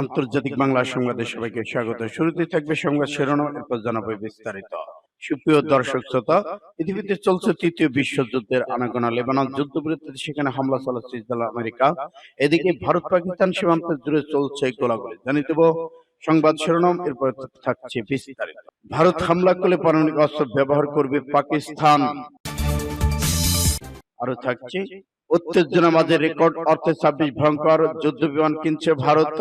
আন্তর্জাতিক বাংলা সংবাদে সবাইকে স্বাগত। শুরুতে থাকবে সংবাদ শিরোনাম, এরপর জানাব বিস্তারিত। সুপ্রিয় দর্শক, শ্রোতা, পৃথিবীতে চলছে তৃতীয় বিশ্বযুদ্ধের আনাগোনা। লেবানন যুদ্ধবিরতিতে সেখানে হামলা চালাচ্ছে ইসরায়েল আমেরিকা। এদিকে ভারত পাকিস্তান সীমান্ত জুড়ে চলছে গোলাগুলি। জানিয়ে দেব সংবাদ শিরোনাম, এরপর থাকছে বিস্তারিত। ভারত হামলা করলে পারমাণবিক অস্ত্র ব্যবহার করবে পাকিস্তান। আরও থাকছে উত্তেজনা মাঝে রেকর্ড, অর্থে ছাব্বিশ ভয়ঙ্কর যুদ্ধ বিমান কিনছে ভারত।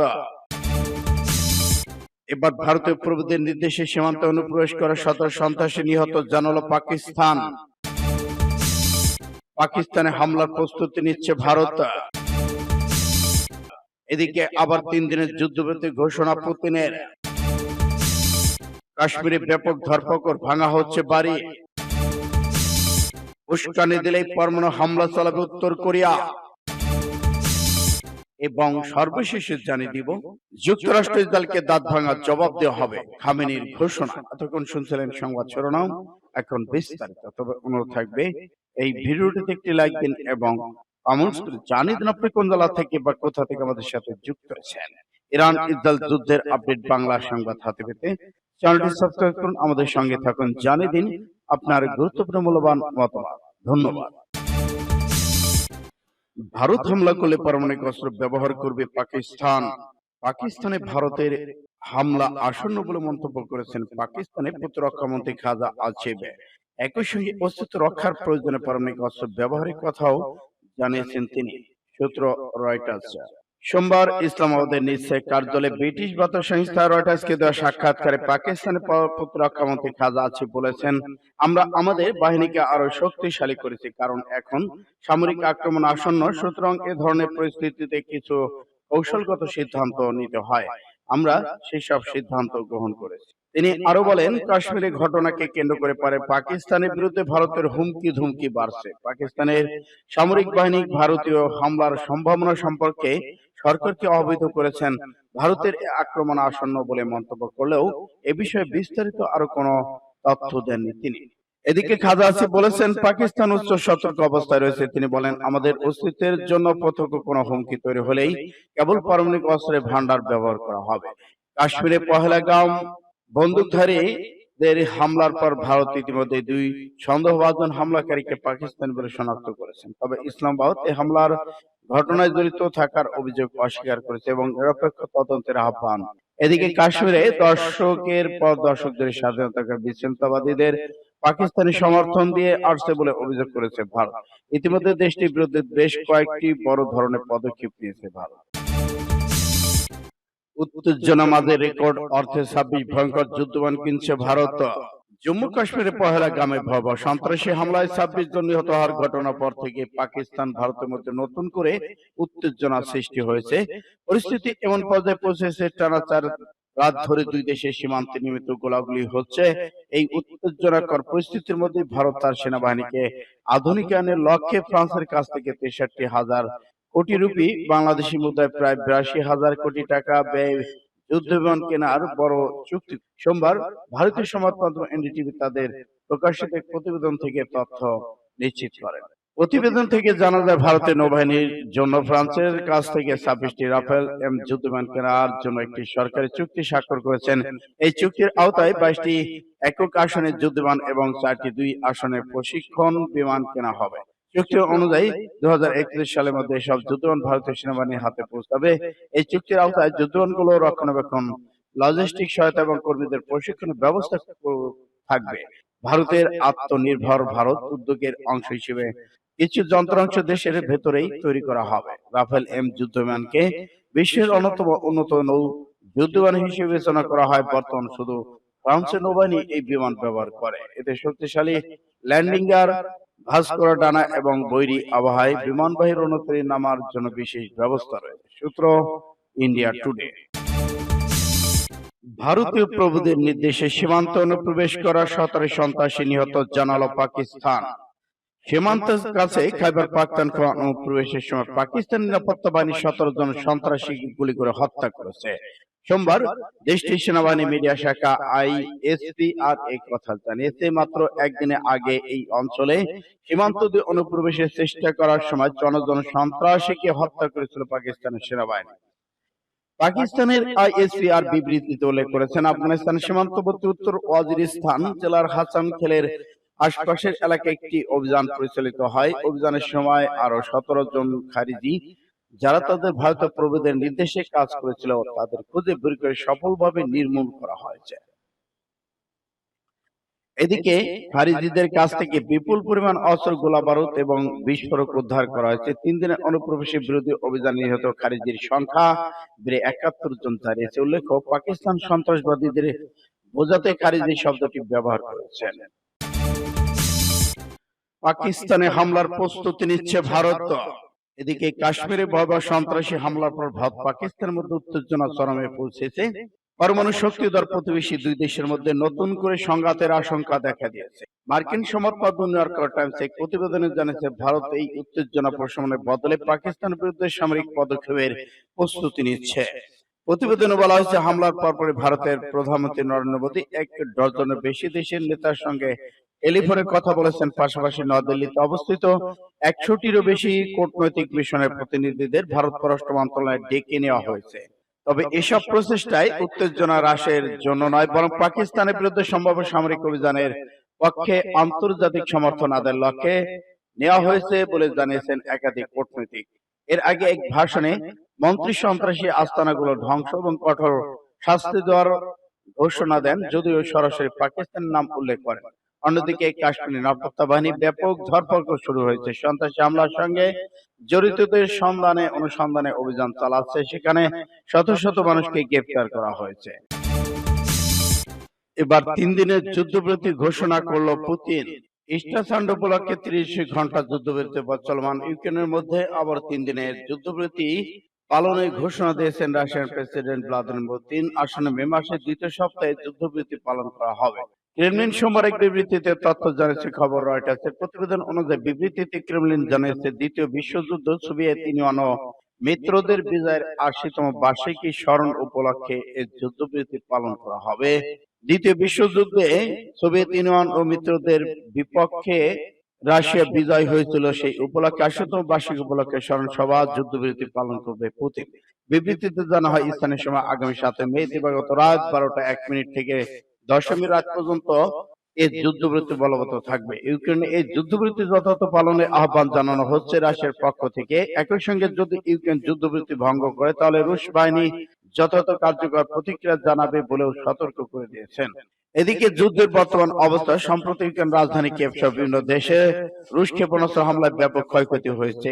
এবার ভারতীয় প্রভুদের নির্দেশে সীমান্তে অনুপ্রবেশ করে শত সন্ত্রাসী নিহত জানালো পাকিস্তান। পাকিস্তানে হামলার প্রস্তুতি নিচ্ছে ভারত। এদিকে আবার তিন দিনের যুদ্ধবিরতি ঘোষণা পুতিনের। কাশ্মীরে ব্যাপক ধরপকড় ভাঙা হচ্ছে বাড়ি। উস্কানি দিলেই পরমাণু হামলা চালাবে উত্তর কোরিয়া। এবং সর্বশেষে জানিয়ে দিব যুক্তরাষ্ট্র ইসরায়েলকে দাঁত ভাঙার জবাব দেওয়া হবে। খামেনির ঘোষণা। এতক্ষণ শুনছিলেন সংবাদ শিরোনাম। এখন বিস্তারিত। তবে অনুরোধ থাকবে এই ভিডিওটিতে একটি লাইক দিন এবং কমেন্টস করে জানিয়ে দিন আপনি কোন জেলা থেকে বা কোথা থেকে আমাদের সাথে যুক্ত আছেন। ইরান ইসরায়েল যুদ্ধের আপডেট বাংলা সংবাদ হাতে পেতে চ্যানেলটি সাবস্ক্রাইব করুন আমাদের সঙ্গে থাকুন জানিয়ে দিন আপনার গুরুত্বপূর্ণ মূল্যবান মতামত। ধন্যবাদ। ভারত হামলা করলে পারমাণবিক অস্ত্র ব্যবহার করবে পাকিস্তান। পাকিস্তানে। ভারতের হামলা আসন্ন বলে মন্তব্য করেছেন পাকিস্তানে প্রতিরক্ষা মন্ত্রী খাজা আলচেবে একই সঙ্গে অস্তিত্ব রক্ষার প্রয়োজনে পারমাণবিক অস্ত্র ব্যবহারের কথাও জানিয়েছেন তিনি। সূত্র রয়টার্স। সোমবার ইসলামাবাদের নিশ্চয় কার্যালয়ে ব্রিটিশ বার্তা সংস্থা রয়টার্সকে দেওয়া সাক্ষাৎকারে পাকিস্তানের প্রতিরক্ষা মন্ত্রী খাজা আছে বলেছেন, আমরা আমাদের বাহিনীকে আরও শক্তিশালী করেছি, কারণ এখন সামরিক আক্রমণ আসন্ন, সুতরাং এ ধরনের পরিস্থিতিতে কিছু কৌশলগত সিদ্ধান্ত নিতে হয়। আমরা সেসব সিদ্ধান্ত গ্রহণ করেছি। তিনি আরও বলেন, কাশ্মীরের ঘটনাকে কেন্দ্র করে পরে পাকিস্তানের বিরুদ্ধে ভারতের হুমকি ধুমকি বাড়ছে। পাকিস্তানের সামরিক বাহিনী ভারতীয় হামলার সম্ভাবনা সম্পর্কে সরকারকে অবহিত করেছেন। ভারতের আক্রমণ আসন্ন বলে মন্তব্য করলেও এ বিষয়ে বিস্তারিত আরও কোনো তথ্য দেননি তিনি। এদিকে খাজা আসিফ বলেছেন পাকিস্তান উচ্চ সতর্ক অবস্থায় রয়েছে। তিনি বলেন আমাদের অস্তিত্বের জন্য প্রত্যক্ষ কোনো হুমকি তৈরি হলেই কেবল পারমাণবিক অস্ত্রের ভান্ডার ব্যবহার করা হবে। কাশ্মীরে পহেলাগাম বন্দুকধারীদের হামলার পর ভারত ইতিমধ্যে দুই সন্দেহভাজন হামলাকারীকে পাকিস্তান বলে শনাক্ত করেছেন তবে ইসলামাবাদ এই হামলার ঘটনায় জড়িত থাকার অভিযোগ অস্বীকার করেছে এবং নিরপেক্ষ তদন্তের আহ্বান। এদিকে কাশ্মীরে দর্শকের পর দর্শক ধরে স্বাধীনতাকার বিচ্ছিন্নতাবাদীদের পাকিস্তানি সমর্থন দিয়ে আসছে বলে অভিযোগ করেছে ভারত। ইতিমধ্যে দেশটির বিরুদ্ধে বেশ কয়েকটি বড় ধরনের পদক্ষেপ নিয়েছে ভারত। উত্তেজনা মাঝে রেকর্ড অর্থে ছাব্বিশ ভয়ঙ্কর যুদ্ধবান কিনছে ভারত। জম্মু কাশ্মীরে পহেলা গ্রামে ভয়াবহ সন্ত্রাসী হামলায় ছাব্বিশ জন নিহত হওয়ার ঘটনার পর থেকে পাকিস্তান ভারতের মধ্যে নতুন করে উত্তেজনা সৃষ্টি হয়েছে। পরিস্থিতি এমন পর্যায়ে পৌঁছেছে, টানা চার রাত ধরে দুই দেশের সীমান্তে নিয়মিত গোলাগুলি হচ্ছে। এই উত্তেজনাকর পরিস্থিতির মধ্যে ভারত তার সেনাবাহিনীকে আধুনিকায়নের লক্ষ্যে ফ্রান্সের কাছ থেকে তেষট্টি হাজার কোটি রুপি, বাংলাদেশি মুদ্রায় প্রায় বিরাশি হাজার কোটি টাকা ব্যয় যুদ্ধ বিমান কেনার বড় চুক্তি। সোমবার ভারতীয় মাধ্যম এনডিটিভি তাদের প্রকাশিত এক প্রতিবেদন থেকে তথ্য নিশ্চিত করে। প্রতিবেদন থেকে জানা যায় ভারতের নৌবাহিনীর জন্য ফ্রান্সের কাছ থেকে ছাব্বিশটি রাফেল এম যুদ্ধবিমান কেনার জন্য একটি সরকারি চুক্তি স্বাক্ষর করেছেন। এই চুক্তির আওতায় বাইশটি একক আসনের যুদ্ধবিমান এবং চারটি দুই আসনের প্রশিক্ষণ বিমান কেনা হবে। চুক্তি অনুযায়ী দু হাজার একত্রিশ সালের মধ্যে সব যুদ্ধবিমান ভারতীয় সেনাবাহিনীর হাতে পৌঁছাবে। এই চুক্তির আওতায় যুদ্ধবিমানগুলো রক্ষণাবেক্ষণ, লজিস্টিক সহায়তা এবং কর্মীদের প্রশিক্ষণের ব্যবস্থা থাকবে। ভারতের আত্মনির্ভর ভারত উদ্যোগের অংশ হিসেবে কিছু যন্ত্রাংশ দেশের ভেতরেই তৈরি করা হবে। রাফেল এম যুদ্ধবিমানকে বিশ্বের অন্যতম উন্নত নৌ যুদ্ধবিমান হিসেবে বিবেচনা করা হয়। বর্তমান শুধু ফ্রান্সের নৌবাহিনী এই বিমান ব্যবহার করে। এতে শক্তিশালী ল্যান্ডিঙ্গার ভাঁজ করা ডানা এবং বৈরী আবহাওয়ায় বিমানবাহীর অনুপ্রী নামার জন্য বিশেষ ব্যবস্থা রয়েছে। সূত্র ইন্ডিয়া টুডে। ভারতীয় প্রভুদের নির্দেশে সীমান্ত অনুপ্রবেশ করা সতেরো সন্ত্রাসী নিহত জানালো পাকিস্তান। সীমান্তের কাছে খাইবার পাখতানখোয়া অনুপ্রবেশের সময় পাকিস্তান নিরাপত্তা বাহিনী সতেরো জন সন্ত্রাসী গুলি করে হত্যা করেছে। সোমবার দেশটির সেনাবাহিনী মিডিয়া শাখা আইএসপিআর এই কথা জানিয়েছে মাত্র একদিনে আগে এই অঞ্চলে সীমান্ত দিয়ে অনুপ্রবেশের চেষ্টা করার সময় জনজন সন্ত্রাসীকে হত্যা করেছিল পাকিস্তানের সেনাবাহিনী। পাকিস্তানের আইএসপিআর বিবৃতিতে উল্লেখ করেছেন আফগানিস্তান সীমান্তবর্তী উত্তর ওয়াজিরিস্তান জেলার হাসান খেলের আশপাশের এলাকায় একটি অভিযান পরিচালিত হয়। অভিযানের সময় আরও সতেরো জন খারিজি যারা তাদের ভারতীয় প্রভুদের নির্দেশে কাজ করেছিল তাদের খুঁজে বের করে সফলভাবে নির্মূল করা হয়েছে। এদিকে খারিজিদের কাছ থেকে বিপুল পরিমাণ অস্ত্র গোলা বারুদ এবং বিস্ফোরক উদ্ধার করা হয়েছে। তিন দিনের অনুপ্রবেশের বিরোধী অভিযান নিহত খারিজির সংখ্যা বেড়ে একাত্তর জন দাঁড়িয়েছে। উল্লেখ্য, পাকিস্তান সন্ত্রাসবাদীদের বোঝাতে খারিজি শব্দটি ব্যবহার করেছেন। পাকিস্তানে হামলার প্রস্তুতি নিচ্ছে ভারত। এদিকে কাশ্মীরে ভয়াবহ সন্ত্রাসী হামলার পর ভারত পাকিস্তানের মধ্যে উত্তেজনা চরমে পৌঁছেছে। পরমাণু শক্তিধর প্রতিবেশী দুই দেশের মধ্যে নতুন করে সংঘাতের আশঙ্কা দেখা দিয়েছে। মার্কিন সংবাদপত্র নিউ ইয়র্ক টাইমস এক প্রতিবেদনে জানিয়েছে ভারত এই উত্তেজনা প্রশমনের বদলে পাকিস্তানের বিরুদ্ধে সামরিক পদক্ষেপের প্রস্তুতি নিচ্ছে। প্রতিবেদনে বলা হয়েছে হামলার পরপরই ভারতের প্রধানমন্ত্রী নরেন্দ্র মোদী এক ডজনের বেশি দেশের নেতার সঙ্গে টেলিফোনে কথা বলেছেন পাশাপাশি নয়াদিল্লিতে অবস্থিত একশোটিরও বেশি কূটনৈতিক মিশনের প্রতিনিধিদের ভারত পররাষ্ট্র মন্ত্রণালয়ে ডেকে নেওয়া হয়েছে। তবে এসব প্রচেষ্টায় উত্তেজনা হ্রাসের জন্য নয় বরং পাকিস্তানের বিরুদ্ধে সম্ভাব্য সামরিক অভিযানের পক্ষে আন্তর্জাতিক সমর্থন আদায়ের লক্ষ্যে নেওয়া হয়েছে বলে জানিয়েছেন একাধিক কূটনৈতিক। এর আগে এক ভাষণে মন্ত্রী সন্ত্রাসী আস্তানাগুলো ধ্বংস এবং কঠোর শাস্তি দেওয়ার ঘোষণা দেন যদিও সরাসরি পাকিস্তানের নাম উল্লেখ করেন অন্যদিকে কাশ্মীর নিরাপত্তা বাহিনী ব্যাপক ধরপকড় শুরু হয়েছে। সন্ত্রাসী হামলার সঙ্গে জড়িতদের সন্ধানে অনুসন্ধানে অভিযান চালাচ্ছে। সেখানে শত শত মানুষকে গ্রেফতার করা হয়েছে। এবার তিন দিনের যুদ্ধবিরতি ঘোষণা করল পুতিন। ইস্টাসান্ড উপলক্ষে ত্রিশ ঘণ্টা যুদ্ধবিরতি চলমান ইউক্রেনের মধ্যে আবার তিন দিনের যুদ্ধবিরতি পালনের ঘোষণা দিয়েছেন রাশিয়ার প্রেসিডেন্ট ভ্লাদিমির পুতিন। আসন্ন মে মাসের দ্বিতীয় সপ্তাহে যুদ্ধবিরতি পালন করা হবে। ক্রেমলিন সোমবার এক বিবৃতিতে তথ্য জানিয়েছে, খবর রয়টার্সের প্রতিবেদন অনুযায়ী বিবৃতিতে ক্রেমলিন জানিয়েছে, দ্বিতীয় বিশ্বযুদ্ধ সোভিয়েত ইউনিয়ন মিত্রদের বিজয়ের আশিতম বার্ষিকী স্মরণ উপলক্ষে এই যুদ্ধবিরতি পালন করা হবে। দ্বিতীয় বিশ্বযুদ্ধে সোভিয়েত ইউনিয়ন ও মিত্রদের বিপক্ষে রাশিয়া বিজয় হয়েছিল সেই উপলক্ষে আশিতম বার্ষিক উপলক্ষে স্মরণ সভা যুদ্ধবিরতি পালন করবে পুতিন। বিবৃতিতে জানা হয়, স্থানীয় সময় আগামী সাথে মে দিবাগত রাত বারোটা এক মিনিট থেকে দশমী রাত পর্যন্ত এই যুদ্ধবিরতি বলবৎ থাকবে। ইউক্রেনে এই যুদ্ধবিরতি যথাযথ পালনের আহ্বান জানানো হচ্ছে রাশিয়ার পক্ষ থেকে। একই সঙ্গে যদি ইউক্রেন যুদ্ধবিরতি ভঙ্গ করে তাহলে রুশ বাহিনী যথাযথ কার্যকর প্রতিক্রিয়া জানাবে বলেও সতর্ক করে দিয়েছেন। এদিকে যুদ্ধের বর্তমান অবস্থা সম্প্রতি ইউক্রেন রাজধানী কেপ সহ বিভিন্ন দেশে রুশ ক্ষেপণাস্ত্র হামলায় ব্যাপক ক্ষয়ক্ষতি হয়েছে।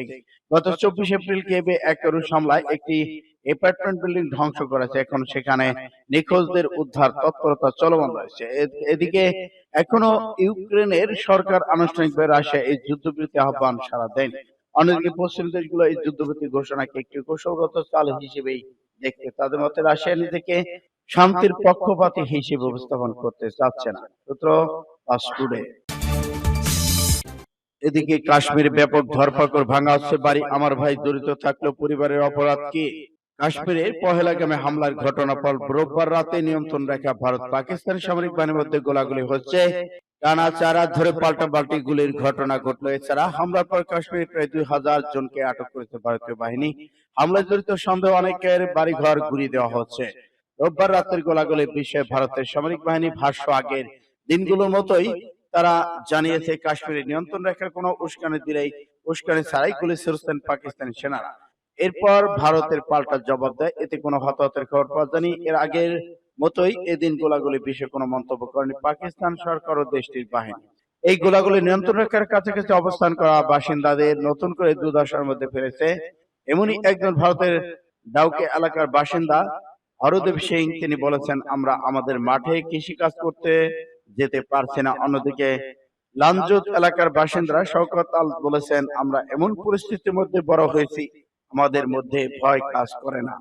গত চব্বিশ এপ্রিল কেবে এক রুশ হামলায় একটি অ্যাপার্টমেন্ট বিল্ডিং ধ্বংস করেছে। এখন সেখানে নিখোঁজদের উদ্ধার তৎপরতা চলমান রয়েছে। এদিকে এখনও ইউক্রেনের সরকার আনুষ্ঠানিকভাবে রাশিয়া এই যুদ্ধবিরতি আহ্বান সাড়া দেয়নি। অন্যদিকে পশ্চিম দেশগুলো এই যুদ্ধবিরতি ঘোষণাকে একটি কৌশলগত চাল হিসেবেই দেখতে তাদের মতে রাশিয়া নিজেকে শান্তির পক্ষপাতী হিসেবে উপস্থাপন করতে চাচ্ছে না। সূত্র টুডে এদিকে কাশ্মীর ব্যাপক ধরপাকড় ভাঙা হচ্ছে। বাড়ি আমার ভাই জড়িত থাকলেও পরিবারের অপরাধ কি? কাশ্মীরে পহেলাগামে হামলার ঘটনা পর রোববার রাতে নিয়ন্ত্রণ রেখা ভারত পাকিস্তান সামরিক বাহিনীর মধ্যে গোলাগুলি হচ্ছে টানা চার ধরে পাল্টা পাল্টি গুলির ঘটনা ঘটলো। এছাড়া হামলার পর কাশ্মীরে প্রায় দুই হাজার জনকে আটক করেছে ভারতীয় বাহিনী। হামলায় জড়িত সন্দেহ অনেকের বাড়িঘর ঘুরিয়ে দেওয়া হচ্ছে। রোববার রাতের গোলাগুলির বিষয়ে ভারতের সামরিক বাহিনী ভাষ্য আগের দিনগুলোর মতোই তারা জানিয়েছে কাশ্মীরের নিয়ন্ত্রণ রেখার কোনো উস্কানি দিলেই উস্কানি ছাড়াই গুলি ছুড়ছেন পাকিস্তানি সেনারা। এরপর ভারতের পাল্টা জবাব দেয়। এতে কোনো হতাহতের খবর পাওয়া যায়নি। এর আগের মতোই এদিন গোলাগুলি বিষয়ে কোনো মন্তব্য করেনি পাকিস্তান সরকার ও দেশটির বাহিনী। এই গোলাগুলি নিয়ন্ত্রণ রেখার কাছাকাছি অবস্থান করা বাসিন্দাদের নতুন করে দুর্দশার মধ্যে ফেলেছে এমনই একজন ভারতের ডাউকে এলাকার বাসিন্দা হরদেব সিং তিনি বলেছেন আমরা আমাদের মাঠে কৃষি কাজ করতে যেতে পারছি না। অন্যদিকে লাঞ্জুত এলাকার বাসিন্দারা শওকত আল বলেছেন আমরা এমন পরিস্থিতির মধ্যে বড় হয়েছি আমাদের মধ্যে ভয় কাজ করে না।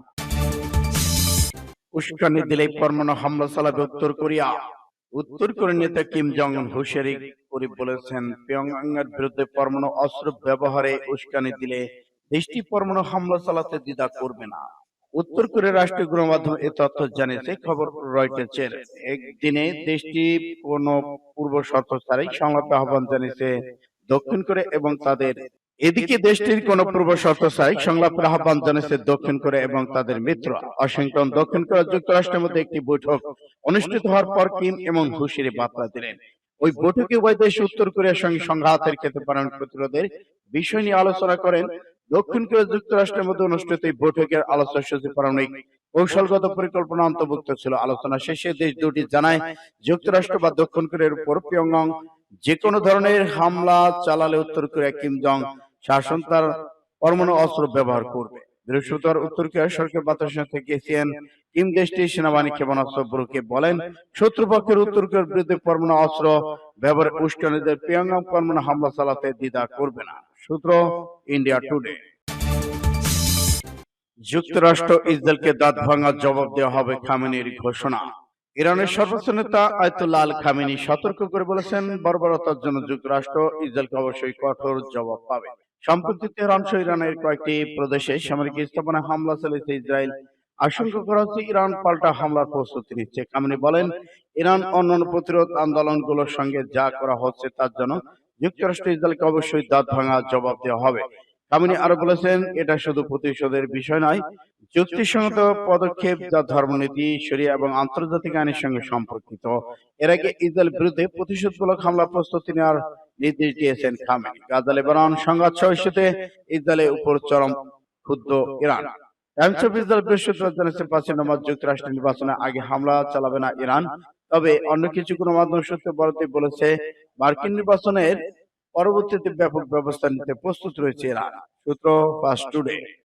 উস্কানি দিলেই পরমাণু হামলা চালাবে, উত্তর কোরিয়া। উত্তর কোরিয়ার নেতা কিম জং উন হুঁশিয়ারি করে বলেছেন, পিয়ংয়াংয়ের বিরুদ্ধে পরমাণু অস্ত্র ব্যবহারে উস্কানি দিলে দেশটি পরমাণু হামলা চালাতে দ্বিধা করবে না। উত্তর কোরিয়ার রাষ্ট্রীয় গণমাধ্যম এ তথ্য জানিয়েছে, খবর রয়টার্সের। একদিনে দেশটি কোন পূর্ব শর্ত ছাড়াই সংলাপে আহ্বান জানিয়েছে, দক্ষিণ কোরিয়া এবং তাদের এদিকে দেশটির কোন পূর্ব শর্ত ছাড়াই সংলাপের আহ্বান জানিয়েছে দক্ষিণ কোরিয়া এবং তাদের মিত্র ওয়াশিংটন দক্ষিণ কোরিয়া যুক্তরাষ্ট্রের মধ্যে একটি বৈঠক অনুষ্ঠিত হওয়ার পর কিম এবং হুশিয়ারি বার্তা দিলেন। ওই বৈঠকে উভয় দেশ উত্তর কোরিয়ার সঙ্গে সংঘাতের ক্ষেত্রে পারমাণবিক প্রতিরোধের বিষয় নিয়ে আলোচনা করেন। দক্ষিণ কোরিয়া যুক্তরাষ্ট্রের মধ্যে অনুষ্ঠিত এই বৈঠকের আলোচনা সূচি পারমাণবিক কৌশলগত পরিকল্পনা অন্তর্ভুক্ত ছিল। আলোচনা শেষে দেশ দুটি জানায় যুক্তরাষ্ট্র বা দক্ষিণ কোরিয়ার উপর পিয়ংয়ং যে কোনো ধরনের হামলা চালালে উত্তর কোরিয়া কিম জং শাসন তার পরমাণু অস্ত্র ব্যবহার করবে। বৃহস্পতিবার উত্তর সরকার বাতাসা থেকে কিম দেশটির সেনাবাহিনী ক্ষেপণাস্ত্র ব্যুরোকে বলেন, শত্রুপক্ষের উত্তর কোরিয়ার বিরুদ্ধে পরমাণু অস্ত্র উস্কানিদের পরমাণু হামলা চালাতে দ্বিধা করবে না। সূত্র ইন্ডিয়া টুডে। যুক্তরাষ্ট্র ইসরায়েলকে দাঁত ভাঙার জবাব দেওয়া হবে খামেনির ঘোষণা। ইরানের সর্বোচ্চ নেতা আয়তুল্লাহ আল খামেনি সতর্ক করে বলেছেন, বর্বরতার জন্য যুক্তরাষ্ট্র ইসরায়েলকে অবশ্যই কঠোর জবাব পাবে। সম্প্রতি সহ ইরানের কয়েকটি প্রদেশে সামরিক স্থাপনায় হামলা চালিয়েছে ইসরায়েল। আশঙ্কা করা হচ্ছে ইরান পাল্টা হামলার প্রস্তুতি নিচ্ছে। খামেনি বলেন, ইরান অন্যান্য প্রতিরোধ আন্দোলনগুলোর সঙ্গে যা করা হচ্ছে তার জন্য যুক্তরাষ্ট্র ইসরায়েলকে অবশ্যই দাঁত ভাঙা জবাব দেওয়া হবে। কামিনী আরও বলেছেন, এটা শুধু প্রতিশোধের বিষয় নয়, যুক্তিসঙ্গত পদক্ষেপ যা ধর্মনীতি সরিয়া এবং আন্তর্জাতিক আইনের সঙ্গে সম্পর্কিত। এর আগে ইসরায়েল বিরুদ্ধে প্রতিশোধমূলক হামলা প্রস্তুতি নেওয়ার নির্দেশ দিয়েছেন খামেনি গাজা লেবানন সংঘাত সহ ইসরায়েলের উপর চরম ক্ষুদ্র ইরান। যুক্তরাষ্ট্র নির্বাচনে আগে হামলা চালাবে না ইরান। তবে অন্য কিছু বলেছে, মার্কিন নির্বাচনের পরবর্তীতে ব্যাপক ব্যবস্থা নিতে প্রস্তুত রয়েছে ইরান। সূত্র টুডে।